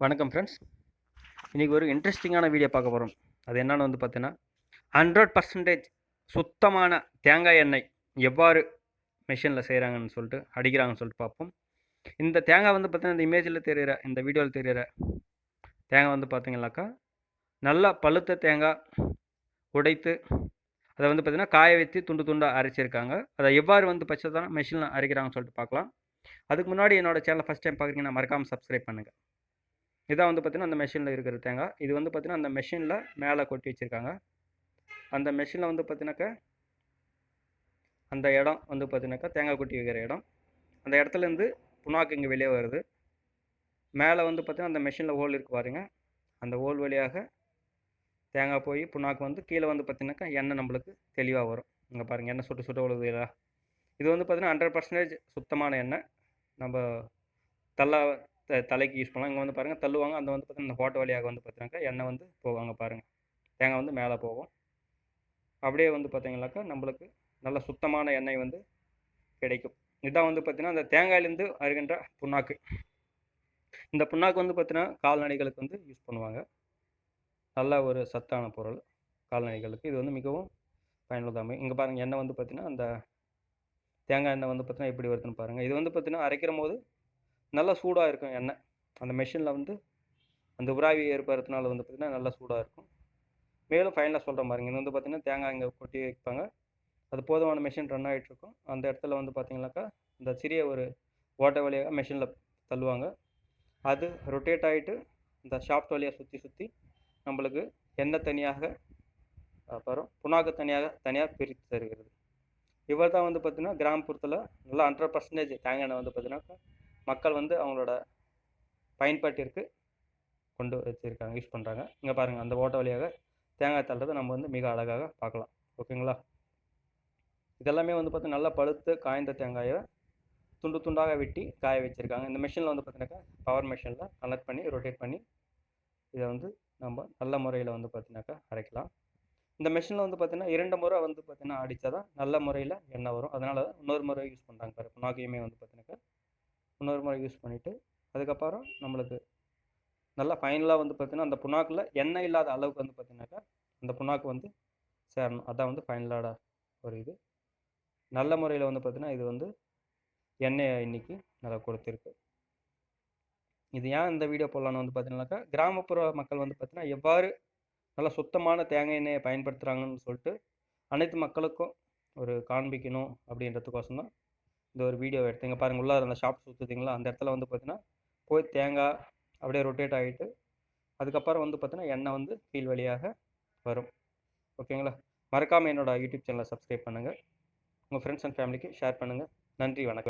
வணக்கம் ஃப்ரெண்ட்ஸ் இன்றைக்கி ஒரு இன்ட்ரெஸ்டிங்கான வீடியோ பார்க்க போகிறோம் அது என்னென்னு வந்து பார்த்தீங்கன்னா ஹண்ட்ரட் பர்சன்டேஜ் சுத்தமான தேங்காய் எண்ணெய் எவ்வாறு மிஷினில் செய்கிறாங்கன்னு சொல்லிட்டு அடிக்கிறாங்கன்னு சொல்லிட்டு பார்ப்போம். இந்த தேங்காய் வந்து பார்த்தீங்கன்னா இந்த இமேஜில் தெரிகிற இந்த வீடியோவில் தெரிகிற தேங்காய் வந்து பார்த்தீங்கன்னாக்கா நல்லா பழுத்த தேங்காய் உடைத்து அதை வந்து பார்த்திங்கன்னா காய வச்சு துண்டு துண்டாக அரைச்சிருக்காங்க. அதை எவ்வாறு வந்து பச்சை மிஷினில் அரைக்கிறாங்கன்னு சொல்லிட்டு பார்க்கலாம். அதுக்கு முன்னாடி என்னோட சேனலை ஃபஸ்ட் டைம் பார்க்குறீங்கன்னா மறக்காமல் சப்ஸ்கிரைப் பண்ணுங்கள் இதான் வந்து பார்த்தீங்கன்னா அந்த மெஷினில் இருக்கிற தேங்காய் இது வந்து பார்த்தீங்கன்னா அந்த மெஷினில் மேலே கொட்டி வச்சுருக்காங்க. அந்த மெஷினில் வந்து பார்த்தீங்கன்னாக்கா அந்த இடம் வந்து பார்த்தீங்கன்னாக்கா தேங்காய் கொட்டி வைக்கிற இடம். அந்த இடத்துலேருந்து புண்ணாக்கு இங்கே வெளியே வருது. மேலே வந்து பார்த்தீங்கன்னா அந்த மெஷினில் ஹோல் இருக்கு பாருங்க. அந்த ஹோல் வழியாக தேங்காய் போய் புண்ணாக்கு வந்து கீழே வந்து பார்த்தீங்கன்னாக்கா எண்ணெய் நம்மளுக்கு தெளிவாக வரும். இங்கே பாருங்கள் எண்ணெய் சுட்டு சுட்டு விழுது இது வந்து பார்த்தீங்கன்னா ஹண்ட்ரட் பர்சன்டேஜ் சுத்தமான எண்ணெய். நம்ம தள்ள த- தலைக்கு யூஸ் பண்ணலாம். இங்கே வந்து பாருங்கள் தள்ளுவாங்க. அந்த வந்து பார்த்தீங்கன்னா இந்த ஹோட்டல் வழியாக வந்து பார்த்தீங்கன்னாக்கா எண்ணெய் வந்து போவாங்க பாருங்கள் தேங்காய் வந்து மேலே போகும். அப்படியே வந்து பார்த்தீங்கன்னாக்கா நம்மளுக்கு நல்ல சுத்தமான எண்ணெய் வந்து கிடைக்கும். இதான் வந்து பார்த்தீங்கன்னா அந்த தேங்காயிலேருந்து வருகின்ற புண்ணாக்கு. இந்த புண்ணாக்கு வந்து பார்த்தீங்கன்னா கால்நடைகளுக்கு வந்து யூஸ் பண்ணுவாங்க. நல்ல ஒரு சத்தான பொருள் கால்நடைகளுக்கு. இது வந்து மிகவும் பயனுள்ளதாக இங்கே பாருங்கள் எண்ணெய் வந்து பார்த்தீங்கன்னா அந்த தேங்காய் எண்ணெய் வந்து பார்த்தீங்கன்னா எப்படி வருதுன்னு பாருங்கள் இது வந்து பார்த்தீங்கன்னா அரைக்கிற போது நல்லா சூடாக இருக்கும் எண்ணெய். அந்த மிஷினில் வந்து அந்த உராவி ஏற்படுறதுனால வந்து பார்த்திங்கன்னா நல்லா சூடாக இருக்கும். மேலும் ஃபைனலாக சொல்கிறேன் பாருங்க. இது வந்து பார்த்திங்கன்னா தேங்காய் இங்கே கொட்டி வைப்பாங்க. அது போதுமான மிஷின் ரன் ஆகிட்டு இருக்கும் அந்த இடத்துல வந்து பார்த்திங்கனாக்கா இந்த சிறிய ஒரு ஓட்டை வழியாக மிஷினில் தள்ளுவாங்க. அது ரொட்டேட் ஆகிட்டு இந்த ஷாஃப்ட் வழியாக சுற்றி சுற்றி நம்மளுக்கு எண்ணெய் தனியாக அப்புறம் புண்ணாக்கு தனியாக தனியாக பிரித்து தருகிறது. இவர் தான் வந்து பார்த்திங்கன்னா கிராமப்புறத்தில் நல்லா ஹண்ட்ரட் பர்சன்டேஜ் தேங்காய் எண்ணெய் வந்து பார்த்திங்கனாக்கா மக்கள் வந்து அவங்களோட பயன்பாட்டிற்கு கொண்டு வச்சிருக்காங்க யூஸ் பண்ணுறாங்க இங்கே பாருங்கள் அந்த ஓட்ட வழியாக தேங்காய் தள்ளுறதை நம்ம வந்து மிக அழகாக பார்க்கலாம். ஓகேங்களா? இதெல்லாமே வந்து பார்த்தீங்கன்னா நல்லா பழுத்து காய்ந்த தேங்காயை துண்டு துண்டாக வெட்டி காய வச்சுருக்காங்க. இந்த மிஷினில் வந்து பார்த்தீங்கன்னாக்கா பவர் மிஷினில் கனெக்ட் பண்ணி ரொட்டேட் பண்ணி இதை வந்து நம்ம நல்ல முறையில் வந்து பார்த்தீங்கன்னாக்கா அரைக்கலாம். இந்த மிஷினில் வந்து பார்த்தீங்கன்னா இரண்டு முறை வந்து பார்த்தீங்கன்னா அடித்தா தான் நல்ல முறையில் எண்ணெய் வரும். அதனால தான் இன்னொரு முறை யூஸ் பண்ணுறாங்க பாரு நாகையுமே வந்து பார்த்தீங்கன்னாக்கா இன்னொரு முறை யூஸ் பண்ணிவிட்டு அதுக்கப்புறம் நம்மளுக்கு நல்லா ஃபைனலாக வந்து பார்த்திங்கன்னா அந்த புண்ணாக்கில் எண்ணெய் இல்லாத அளவுக்கு வந்து பார்த்திங்கனாக்கா அந்த புண்ணாக்கு வந்து சேரணும். அதான் வந்து ஃபைனலான ஒரு இது. நல்ல முறையில் வந்து பார்த்திங்கன்னா இது வந்து எண்ணெயை இன்றைக்கி நல்லா கொடுத்துருக்கு. இது ஏன் இந்த வீடியோ போடலான்னு வந்து பார்த்தீங்கன்னாக்கா கிராமப்புற மக்கள் வந்து பார்த்திங்கன்னா எவ்வாறு நல்லா சுத்தமான தேங்காய் எண்ணெயை பயன்படுத்துகிறாங்கன்னு சொல்லிட்டு அனைத்து மக்களுக்கும் ஒரு காண்பிக்கணும் அப்படின்றதுக்கோசம் தான் இந்த ஒரு வீடியோ எடுத்தீங்க பாருங்கள் உள்ளார அந்த ஷாப் சுற்றுதிங்களா அந்த இடத்துல வந்து பார்த்தீங்கன்னா போய் தேங்காய் அப்படியே ரொட்டேட் ஆகிட்டு அதுக்கப்புறம் வந்து பார்த்தீங்கன்னா எண்ணெய் வந்து கீழ் வழியாக வரும். ஓகேங்களா மறக்காமல் என்னோடய யூடியூப் சேனலை சப்ஸ்கிரைப் பண்ணுங்கள் உங்கள் ஃப்ரெண்ட்ஸ் அண்ட் ஃபேமிலிக்கு ஷேர் பண்ணுங்கள் நன்றி வணக்கம்.